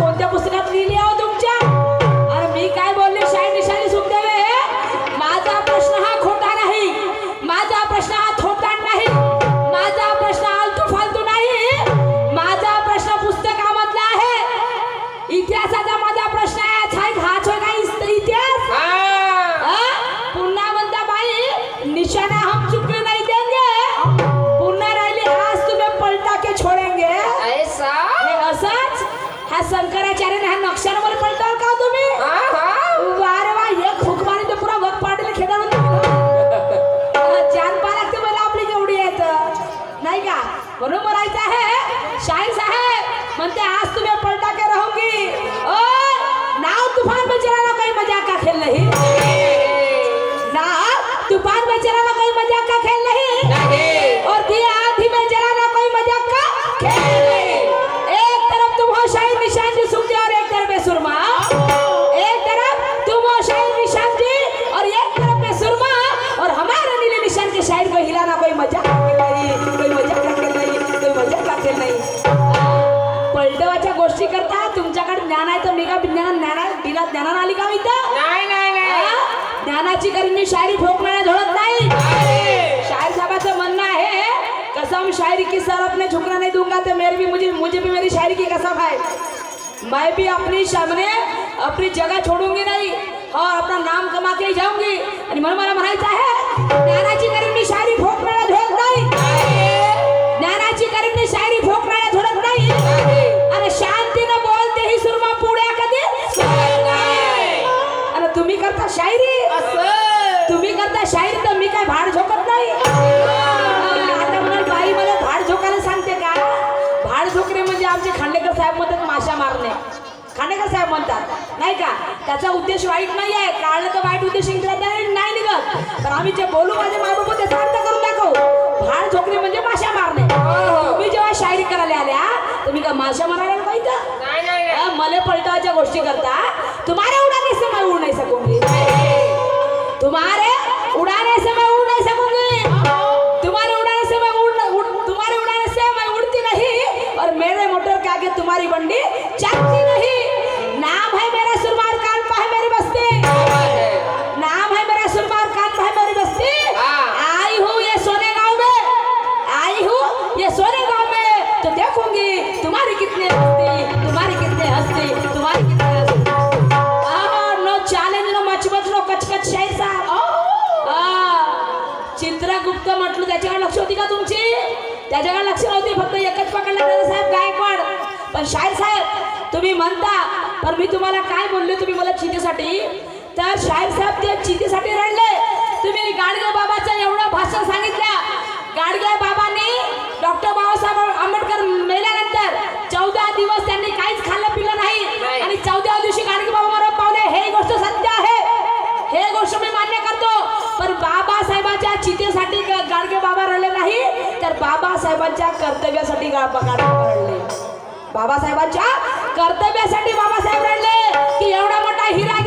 कोणत्या पुस्तकात लिहिली आहोत में चलाना कोई मजाक का खेल नहीं। नाही. और दिया आंधी में जलाना कोई मजाक का खेल नहीं। एक तरफ तुम हो शाही निशान जी और एक तरफ है सुरमा। एक तरफ तुम हो शाही निशान जी और एक तरफ है सुरमा। और हमारे नीले निशान के शायर को हिलाना कोई मजाक का खेल नहीं। कोई मजाक का खेल नहीं। कोई मजाक का खेल नहीं। पलटवाच्या गोष्टी करता। तुमच्याकडे ज्ञान आहे तर मी का ज्ञान ज्ञाना ज्ञानानं आली का नाही हा? ज्ञानाची करीन मी शायरी ठोकणाऱ्या झोडत कसम शायरी की सर अपने झुकना नहीं दूंगा तो मेरे भी मुझे मुझे भी मेरी शायरी की कसम है। मैं भी अपनी सामने अपनी जगह छोडूंगी नहीं और अपना नाम कमा के ही जाऊंगी। आणि म्हणून मला म्हणायचं आहे खांडेकर साहेब म्हणतात? नाही का? त्याचा उद्देश वाईट नाही आहे. काढलं तर वाईट उद्देश नाही निघत. पण आम्ही जे बोलू माझे मायबाप त्याचा अर्थ करून दाखवू. भाड झोकणे म्हणजे माशा मारणे. तुम्ही जेव्हा शायरी करायला आल्या तुम्ही का माशा मारायला पाहिजे मले पलटाच्या गोष्टी करता. तुम्हारे उड़ाने से मैं उड़ नहीं सकूंगी तुम्हारे उड़ाने से मैं उड़ नहीं सकूंगी तुम्हारे उड़ाने से मैं उड़, तुम्हारे उड़ाने से मैं उड़ती नहीं. और मेरे मोटर के आगे तुम्हारी बंडी चलती जगा लक्ष नव्हती फक्त एकच पकडला साहेब गायकवाड. पण शाहीर साहेब तुम्ही म्हणता पण मी तुम्हाला काय बोलले तुम्ही मला चितेसाठी तर शाहीर साहेब ते चितेसाठी रडले. तुम्ही गाडगे बाबाचं एवढं भाषण सांगितलं. गाडगे बाबांनी डॉक्टर बाबासाहेब आंबेडकर मेल्या चौदा दिवस त्यांनी काहीच खाल्लं पिलं नाही नाही. आणि चौदा दिवशी गाडगे बाबा मरण पावले हे गोष्ट सत्य आहे हे गोष्ट मी मान्य करतो पण बाबासाहेबांच्या चितेसाठी गाडगे बाबा रडले नाही तर बाबासाहेबांच्या कर्तव्यासाठी गाडगे रडले. बाबासाहेबांच्या कर्तव्यासाठी बाबासाहेब रडले की एवढा मोठा हिरा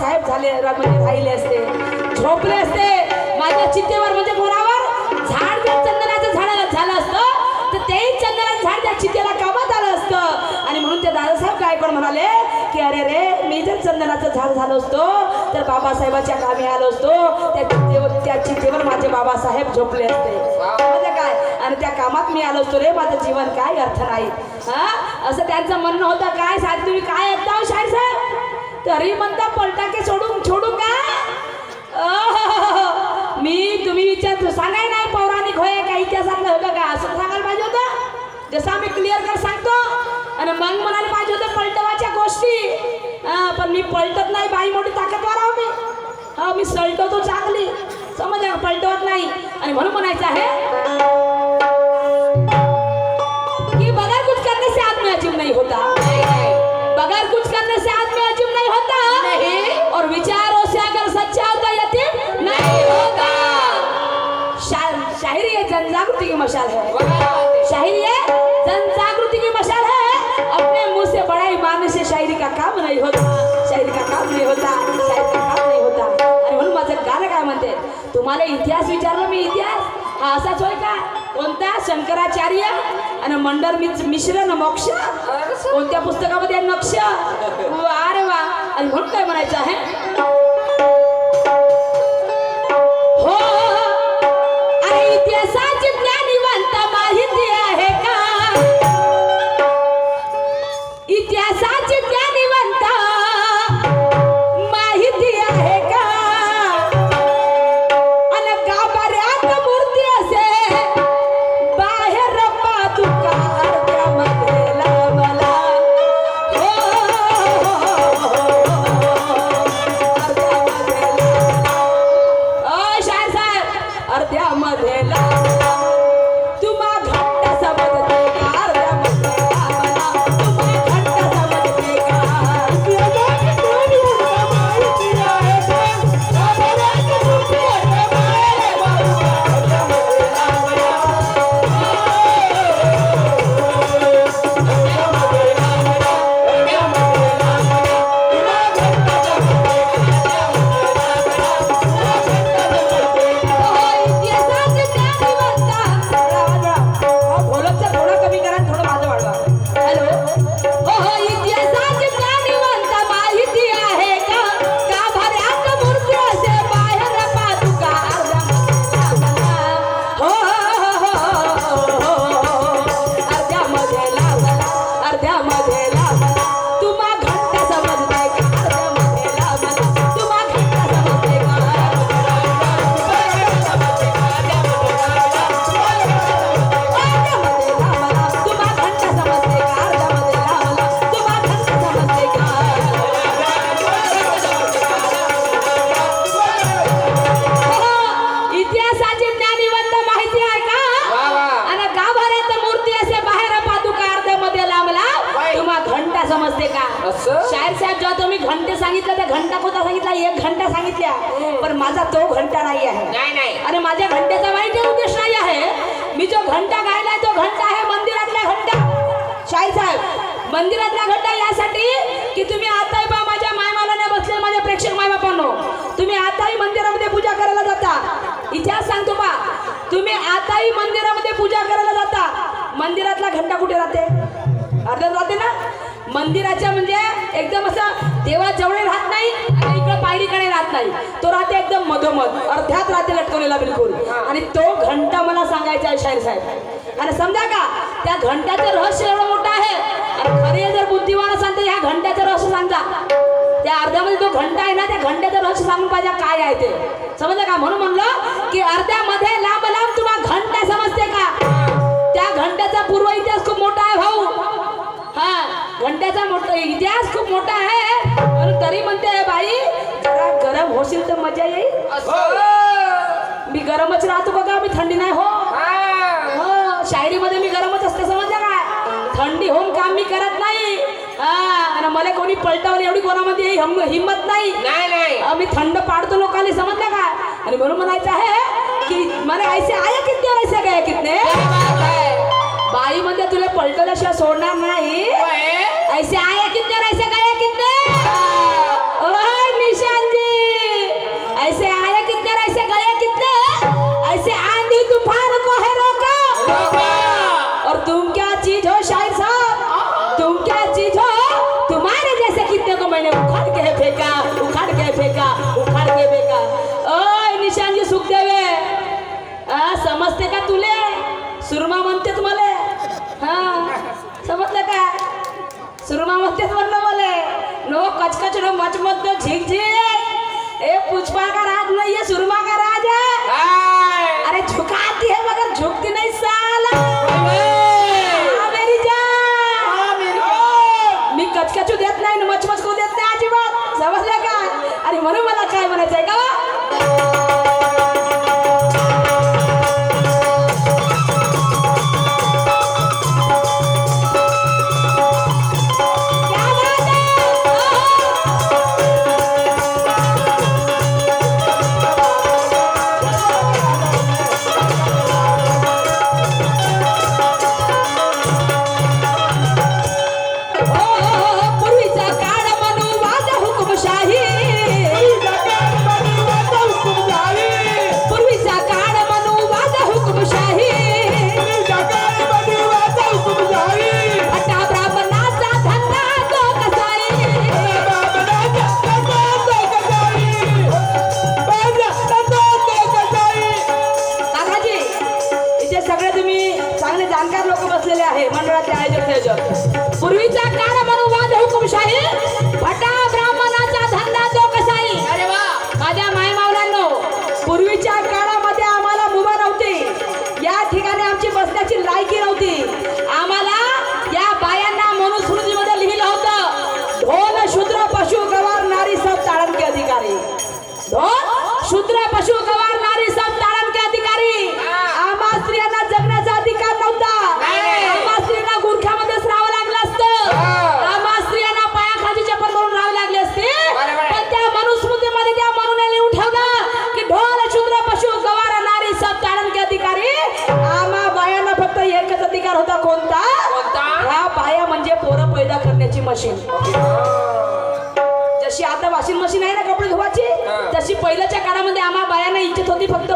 साहेब झाले म्हणजे राहिले असते. झोपले असते. माझ्या चितेवर म्हणजे घोरावर झाड जर चंदनाचं झाड झालं असतं तर तेही चंदनाचं झाड त्या चितेला कामात आलं असतं. आणि म्हणून ते दादासाहेब गायकवाड म्हणाले की अरे रे मी जर चंदनाचं झाड झालो असतो तर बाबासाहेबाच्या कामी आलो असतो. त्या चितेवर त्या चितेवर माझे बाबासाहेब झोपले असते. म्हणजे काय? आणि त्या कामात मी आलो असतो रे माझं जीवन काय अर्थ नाही. हा? असं त्यांचं म्हणणं होतं काय साहेब तुम्ही काय ऐकता हो, शाहीर साहेब तरी म्हणता पलटाके सोडून छोडू का? मी तुम्ही विचारतो सांगाय नाही पौराणिक होय का इतिहासात होतं का असं सांगायला पाहिजे होतं. जसं आम्ही क्लिअर कर सांगतो आणि मग म्हणायला पाहिजे होतं पलटवाच्या गोष्टी. पण मी पलटत नाही बाई मोठी ताकदवार आहो मी. हा मी सलटवतो चांगली. समज पलटवत नाही आणि म्हणून म्हणायचं आहे की बघा कुछ करण्यास से नाही होता. मशाल है। शायरी है जन जागृति की मशाल है। अपने मुंह से बड़ा ही मारने से शायरी का काम नहीं होता। शायरी का काम नहीं होता शायरी का काम नहीं होता। अरे म्हणून माझं गाणं काय म्हणते? तुम्हाला इतिहास विचारला मी इतिहास? हा असाच होय का? कोणता? शंकराचार्य आणि मंडल मिश्रण मोक्ष? कोणत्या पुस्तकामध्ये नक्ष? अरे वा. आणि म्हणून काय म्हणायचं आहे? हो, हो, हो. अरे इतिहासाची मंदिरातला घंटा यासाठी की तुम्ही आताही बा माझ्या मायमालाने बसले माझ्या प्रेक्षक मायबापांनो. तुम्ही आताही मंदिरामध्ये पूजा करायला जाता. इतिहास सांगतो बा तुम्ही आताही मंदिरामध्ये पूजा करायला जाता. मंदिरातला घंटा कुठे राहते? अर्ध्यात राहते ना? मंदिराच्या म्हणजे एकदम असं देवा जवळ राहत नाही आणि इकडं पायरीकडे राहत नाही. तो राहते एकदम मधोमध अर्ध्यात राहते लटकवलेला बिलकुल. आणि तो घंटा मला सांगायचा आहे शाहीर साहेब. आणि समजा का त्या घंट्याचं रहस्य एवढं मोठं आहे. आणि खरे जर बुद्धिवान असाल तर ह्या घंट्याचं रहस्य सांगा. त्या अर्ध्यामध्ये जो घंटा आहे ना त्या घंट्याचं रहस्य सांगून पाहिजे काय आहे ते. समजलं का? म्हणून म्हणलं की अर्ध्यामध्ये लांब लांब तुम्हाला घंटा समजते का? त्या घंट्याचा पूर्व इतिहास खूप मोठा आहे भाऊ. हा घंट्याचा मोठा इतिहास खूप मोठा आहे. पण तरी म्हणते बाई जरा गरम होशील तर मजा येईल. असं मी गरमच राहतो बघा मी थंडी नाही हो हा. हो. शायरीमध्ये मी गरमच असते समजलं काय थंडी होऊन काम मी करत नाही. आणि मला कोणी पलटवली एवढी कोणामध्ये हिम- हिंमत नाही. नाही नाही. अं, मी थंड पाडतो लोकांनी समजलं काय आणि म्हणून म्हणायचं आहे की मला ऐसे आया कितने ऐसे कितने? क्या है? बाई मध्ये तुला पलटवल्याशिवाय सोडणार नाही. ऐसे आया कितने ऐसे गए नो कचकच नो मचमच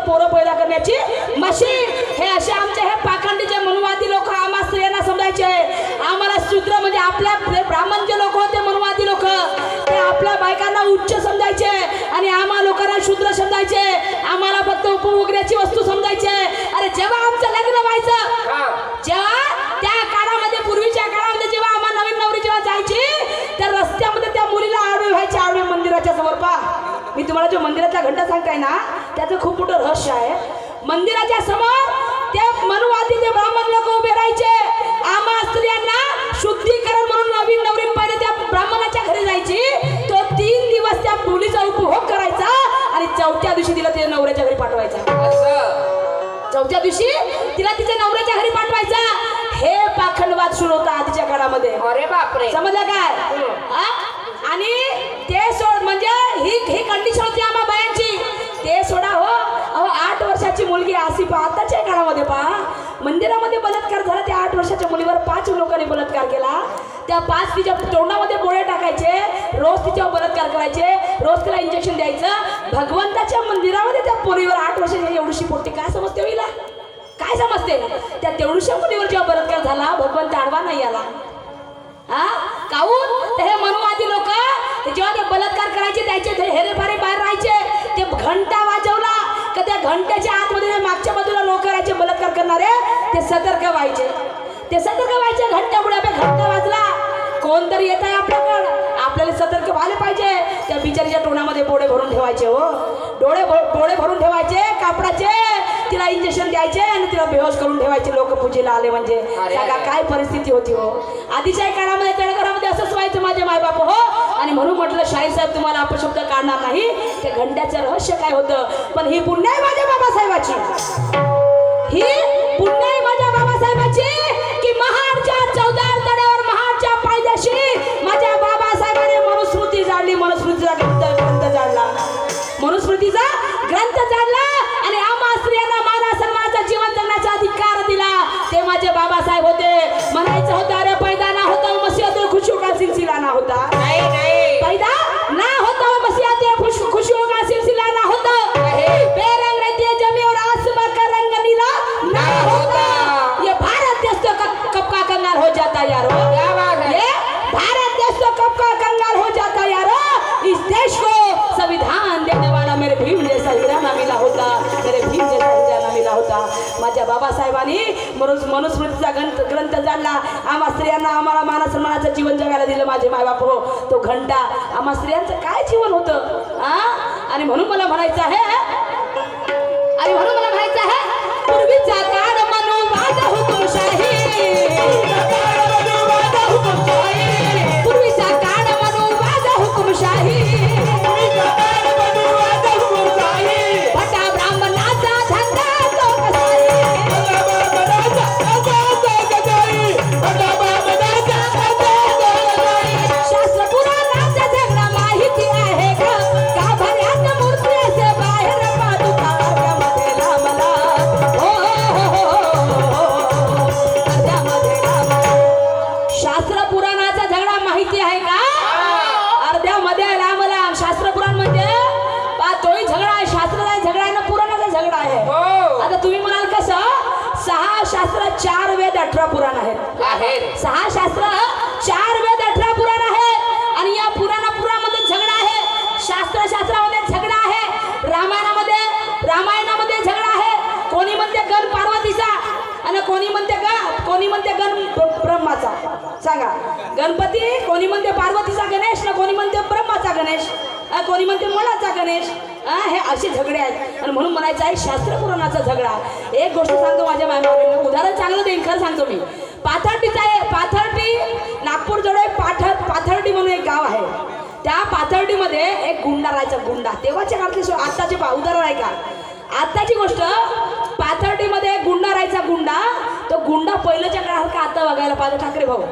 पोरं पैदा करण्याची मशीन. हे असे आमचे हे पाखंडीचे मनुवादी लोक आम्हा स्त्रियांना समजायचे. आम्हाला शूद्र म्हणजे आपल्या ब्राह्मण जे लोक होते मनुवादी लोक. ते आपल्या बायकांना उच्च समजायचे आणि आम्हा लोकांना शूद्र समजायचे. आम्हाला फक्त उपभोगण्याची वस्तू समजायचे. अरे जेव्हा आमचं लग्न व्हायचं हा. जेव्हा मंदिराच्या पा मी तुम्हाला जो मंदिरातला घंटा सांगताय ना त्याचं खूप मोठं रहस्य आहे. मंदिराच्या समोर त्या मनुवादी ते ब्राह्मण लोक उभे पहा आताच्या काळामध्ये पहा. मंदिरामध्ये बलात्कार झाला त्या आठ वर्षाच्या मुलीवर पाच लोकांनी बलात्कार केला. त्या पाच तिच्या तोंडामध्ये बोळे टाकायचे रोज तिच्यावर बलात्कार करायचे रोज तिला इंजेक्शन द्यायचं. भगवंताच्या मंदिरामध्ये त्या पोरीवर आठ वर्षाची एवढीशी पोटी काय समजते होईला काय समजते? त्या तेवढीशा मुलीवर जेव्हा बलात्कार झाला भगवंत आडवा नाही आला. हा? काऊन हे मनुवादी लोक जेव्हा ते बलात्कार करायचे त्याचे हेरेफारे घंट्याच्या आतमध्ये मागच्या बाजूला नोकराचे बलात्कार करणारे ते सतर्क व्हायचे. ते सतर्क व्हायचे घंटा पुढे घंटा वाजला. कोणतरी येत आहे आपल्याकडं? आपल्याला सतर्क व्हायला पाहिजे. त्या बिचारीच्या तोंडामध्ये बोडे भरून ठेवायचे हो. डोळे भर- डोळे भरून ठेवायचे कापडाचे. तिला इंजेक्शन द्यायचे आणि तिला बेहोश करून ठेवायचे लोक पूजेला आले म्हणजे. अरे, सांगा अरे. काय परिस्थिती होती हो? आधीच्या काळामध्ये तळघरामध्ये असंच व्हायचं माझे मायबाप हो? आणि म्हणून म्हटलं शाहीर साहेब तुम्हाला अपशब्द काढणार नाही. ते घंट्याचं रहस्य काय होतं? पण ही पुण्य आहे माझ्या बाबासाहेबाची. ही पुण्य आहे माझ्या बाबासाहेबाची की महाडच्या चौदार तड्यावर महाडच्या पायद्याशी माझ्या बाबासाहेबाने मनुस्मृती जाणली. मनुस्मृतीचा ग्रंथ ग्रंथ जाणला. मनुस्मृतीचा ग्रंथ जाणला. बाबासाहेब होते म्हणायचं होतं अरे माझ्या बाबासाहेबांनी मनुस मनुस्मृतीचा ग्रंथ ग्रंथ जाणला. आम्हा स्त्रियांना आम्हाला मानसन्मानाचं जीवन जगायला दिलं माझे मायबाप. हो तो घंटा. आम्हा स्त्रियांचं काय जीवन होतं? आ? आणि म्हणून मला म्हणायचं आहे सांगा. गणपती कोणी म्हणते पार्वतीचा गणेश ना कोणी म्हणते ब्रह्माचा गणेश कोणी म्हणते मनाचा गणेश हे असे झगडे आहेत. आणि म्हणून म्हणायचं आहे शास्त्र पुराणाचा झगडा. एक गोष्ट सांगतो माझ्या मायमावरीनं उदाहरण चांगलं देईन खरं सांगतो मी. पाथर्डीचा आहे पाथर्डी नागपूर जवळ पाथर पाथर्डी म्हणून एक गाव आहे. त्या पाथर्डीमध्ये एक गुंडा राहायचा गुंडा. तेव्हाच्या काळातली आत्ताचे पा उदाहरण आहे का आत्ताची गोष्ट पाथर्डीमध्ये एक गुंडा राहायचा गुंडा. तो गुंडा पहिल्याच्या काळात का आता बघायला पाहिजे ठाकरे भाऊ.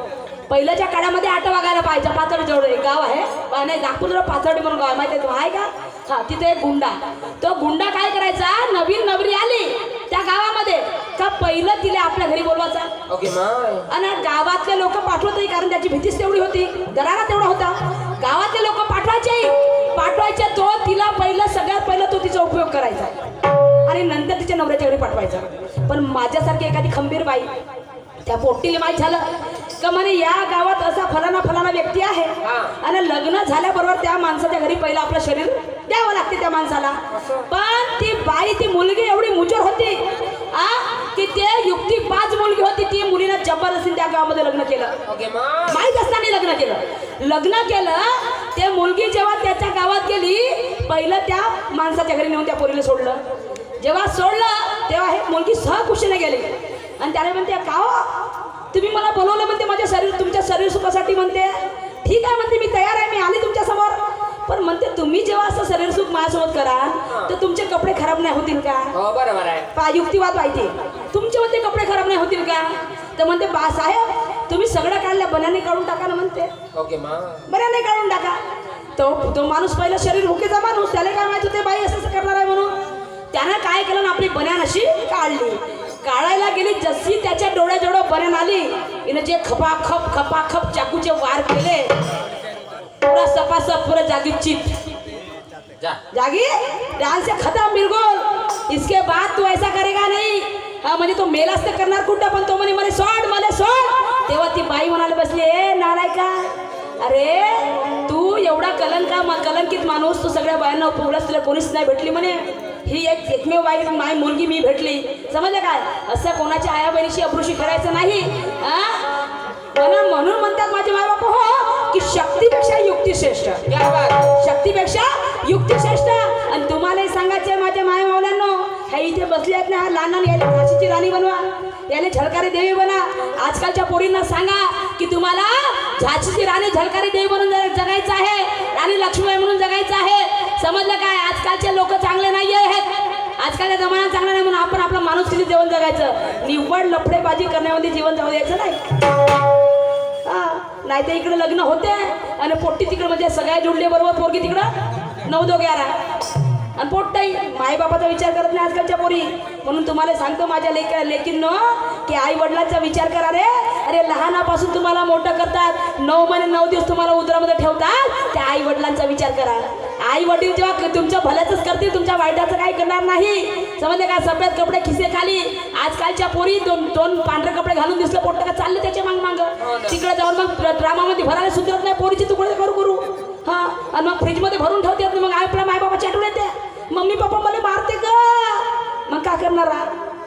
पहिल्याच्या काळामध्ये आठ वागायला पाहिजे पाथर्डी जवळ एक गाव आहे नाही नागपूरला पाथर्डी म्हणून गाव आहे माहिती आहे का? हा तिथे एक गुंडा. तो गुंडा काय करायचा? नवीन नवरी आली त्या गावामध्ये. का पहिलं तिला आपल्या घरी बोलवायचा? ओके आणि गावातले लोक पाठवतही कारण त्याची भीतीच तेवढी होती. दरारा तेवढा होता. गावातले लोक पाठवायचे. पाठवायचे तो तिला पहिलं सगळ्यात पहिलं तो तिचा उपयोग करायचा. आणि नंतर तिच्या नवऱ्याच्या घरी पाठवायचा. पण माझ्यासारखी एखादी खंबीर बाई त्या पोट्टीला माहीत झालं. का म्हणे या गावात असा फलाना फलाना व्यक्ती आहे. आणि लग्न झाल्याबरोबर त्या माणसाच्या घरी पहिलं आपलं शरीर द्यावं लागते त्या माणसाला. पण ती बाई ती मुलगी एवढी मुजोर होती आ की ते युक्तिबाज मुलगी होती ती मुलीनं जबरदस्तीने त्या गावामध्ये लग्न केलं. माहीत असताना लग्न केलं. लग्न केलं ते मुलगी जेव्हा त्याच्या गावात गेली पहिलं त्या माणसाच्या घरी नेऊन त्या पोरीला सोडलं. जेव्हा सोडलं तेव्हा हे मुलगी सहकुशीने गेली. आणि त्याने म्हणते का? तुम्ही मला बोलवलं म्हणते माझ्या शरीर तुमच्या शरीर सुखासाठी म्हणते. ठीक आहे म्हणते मी तयार आहे मी आली तुमच्यासमोर. पण म्हणते तुम्ही जेव्हा असं शरीर सुख माझ्यासोबत करा तर तुमचे कपडे खराब नाही होतील का? हो बरोबर आहे. युक्तिवाद पाहिजे. तुमचे म्हणते कपडे खराब नाही होतील का? तर म्हणते बा साहेब तुम्ही सगळं काढलं बनाने काढून टाका ना म्हणते. ओके बनाने काढून टाका. तो तो माणूस पहिला शरीर हुकेचा माणूस त्याला काय माहीत होते बाई असं असं करणार आहे म्हणून. त्यानं काय केलं ना आपली बन्यान अशी काढली. काढायला गेली जशी त्याच्या डोळ्याजवळ बन्यान आली हिनं जे खपाखप खपाखप चाकूचे वार केले पुरा सपासप पुरा जागी चित. जा. जागी? डांस से खत्म बिलकुल. इसके बाद तू ऐसा करेगा नहीं. हा म्हणजे तो मेलाच तर करणार कुठं पण तो म्हणे मला सोड मला सोड. तेव्हा ती बाई म्हणाली बसली ए नालायका. अरे तू एवढा कलंका कलंकित माणूस तू सगळ्या बायांना उपवलास तुला कोणीच नाही भेटली म्हणे. ही एक एकमेव बाई माय मुलगी मी भेटली. समजलं काय? असं कोणाच्या आया बहिणीशी अप्रुशी करायचं नाही म्हणून म्हणून म्हणतात माझे माय बाप हो की शक्तीपेक्षा युक्ती श्रेष्ठ. शक्तीपेक्षा युक्ती शक्तीपेक्षा युक्तिश्रेष्ठ आणि तुम्हालाही सांगायचं माझ्या माय मावल्यांनो हे इथे बसले आहेत ना हा लहान लहान याला झाशीची राणी बनवा याने झलकारी देवी बना आजकालच्या पोरींना सांगा की तुम्हाला झाशीची राणी झलकारी देवी म्हणून जगायचं आहे राणी लक्ष्मीबाई म्हणून जगायचं आहे. समजलं काय? आजकालचे लोक चांगले नाही आहेत आजकालच्या जमाना चांगला नाही म्हणून आपण आपलं माणूस किती जीवन जगायचं. निव्वळ लफडेबाजी करण्यामध्ये जीवन जाऊ द्यायचं नाही. हा नाही तर इकडे लग्न होते आणि पोट्टी तिकडे म्हणजे सगळ्या जुडले बरोबर पोरगी तिकडं नऊ दो ग्यारा आणि पोट्टाई माईबापाचा विचार करत नाही आजकालच्या पोरी. म्हणून तुम्हाला सांगतो माझ्या लेख लेकींनो की आई वडिलांचा विचार करा रे. अरे लहानापासून तुम्हाला मोठं करतात. नऊ महिने नऊ दिवस तुम्हाला उदरामध्ये ठेवतात. त्या आई वडिलांचा विचार करा. आई वडील जेव्हा तुमच्या भल्याचंच करतील तुमच्या वाईटाचं काही करणार नाही. समजले का? सफेद कपडे खिसे खाली. आजकालच्या पोरी दोन दोन पांढरे कपडे घालून दिसलं पोट्ट का चालले त्याच्या मांग मांग? हो. तिकडे जाऊन मग ड्रामामध्ये भरायला सुधरत नाही पोरीचे तुकडे करू करू. हा आणि मग फ्रीजमध्ये भरून ठेवते मग आपल्या माय बाबा चाटून येते. मम्मी पप्पा मला मारते ग. मग का करणार?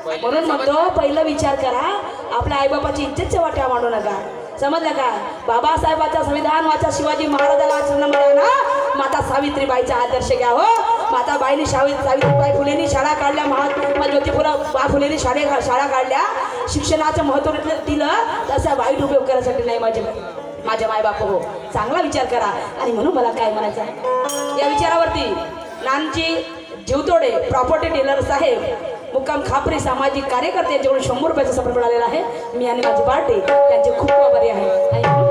म्हणून म्हणतो पहिलं विचार करा आपल्या आईबापाची इज्जतच्या वाट्या मांडू नका. समजलं का? बाबासाहेबाच्या संविधान वाचा शिवाजी महाराजाला आचरणामध्ये ना माता सावित्रीबाईचा आदर्श घ्या हो. माता बाईने सावि सावित्रीबाई फुलेंनी शाळा काढल्या महात्मा ज्योतिपुरा बा फुलेंनी शाळे शाळा काढल्या. शिक्षणाचं महत्त्व दिलं तसा वाईट उपयोग करायसाठी नाही माझे माझ्या मायबाप हो. चांगला विचार करा. आणि म्हणून मला काय म्हणायचं आहे? या विचारावरती नानची जीवतोडे प्रॉपर्टी डीलर साहेब मुक्काम खापरे सामाजिक कार्यकर्ते यांच्याकडून शंभर रुपयाचा सफर मिळालेला आहे. मी आणि माझी पार्टी त्यांचे खूप आभारी आहे. थँक्यू.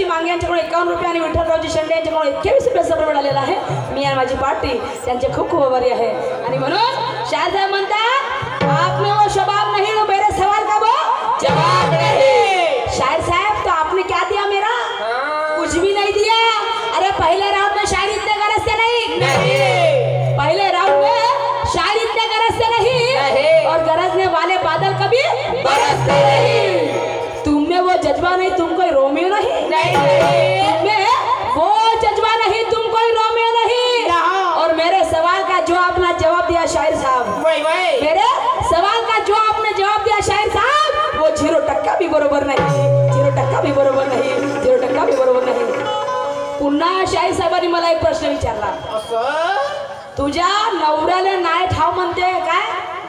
रामदासजी मांगे यांच्याकडून एकावन्न रुपये आणि विठ्ठलरावजी शेंडे यांच्याकडून एक्केवीस रुपये सर्व मिळालेला आहे. मी आणि माझी पार्टी त्यांचे खूप खूप आभारी आहे. आणि म्हणून शारदा म्हणतात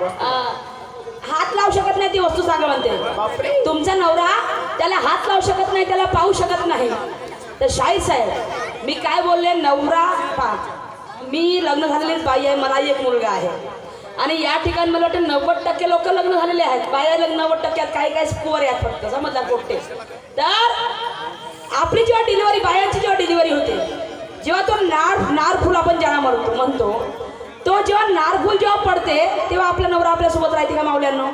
हात लावू शकत नाही ती वस्तू सांगा म्हणते. तुमचा नवरा त्याला हात लावू शकत नाही त्याला पाहू शकत नाही. तर शाहीर साहेब मी काय बोलले? नवरा पा मी लग्न झालेली बाई आहे मला एक मुलगा आहे. आणि या ठिकाणी मला वाटतं नव्वद टक्के लोक लग्न झालेले आहेत. बाया लग्न नव्वद टक्क्यात काही काही स्कोअर आहेत फक्त समजला पोट्टे. तर आपली जेव्हा डिलिव्हरी बायांची जेव्हा डिलिव्हरी होते जेव्हा तो नार नारफूल आपण ज्याला म्हणतो म्हणतो तो जेव्हा नारफूल जेव्हा पडते तेव्हा आपला नवरा आपल्यासोबत राहते का मावल्यांनो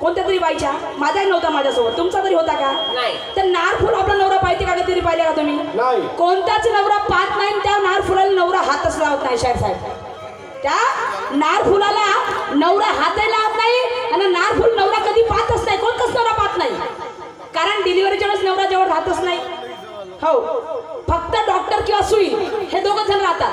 कोणत्या तरी बाईच्या? माझाही नव्हता माझ्यासोबत. तुमचा तरी होता का? नाही. तर नारफूल आपला नवरा पाहिजे का कधी पाहिले का तुम्ही? नाही. कोणताच नवरा पाहत नाही आणि त्या नारफुलाला नवरा हातच लावत नाही शाहीर साहेब. त्या नारफुलाला नवरा हातही लावत नाही आणि नारफुल नवरा कधी पाहतच नाही. कोणताच नवरा पाहत नाही. कारण डिलिव्हरीच्या वेळेस नवरा जवळ राहतच नाही. हो. फक्त डॉक्टर किंवा सुई. हे दोघं जण राहतात.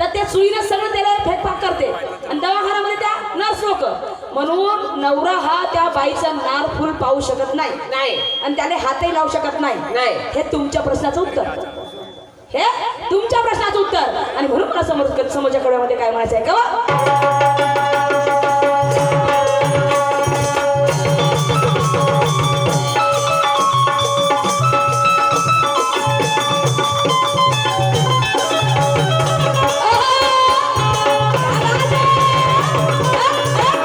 तर त्या सुईनं सगळं त्याला फेकफाक करते. आणि दवाखान्यामध्ये त्या नर्स लोक. म्हणून नवरा हा त्या बाईचा नार फुल पाहू शकत नाही. नाही. आणि त्याने हातही लावू शकत नाही. नाही. हे तुमच्या प्रश्नाचं उत्तर. हे तुमच्या प्रश्नाचं उत्तर. आणि म्हणून मला समोर समोरच्या कळ्यामध्ये काय म्हणायचं आहे का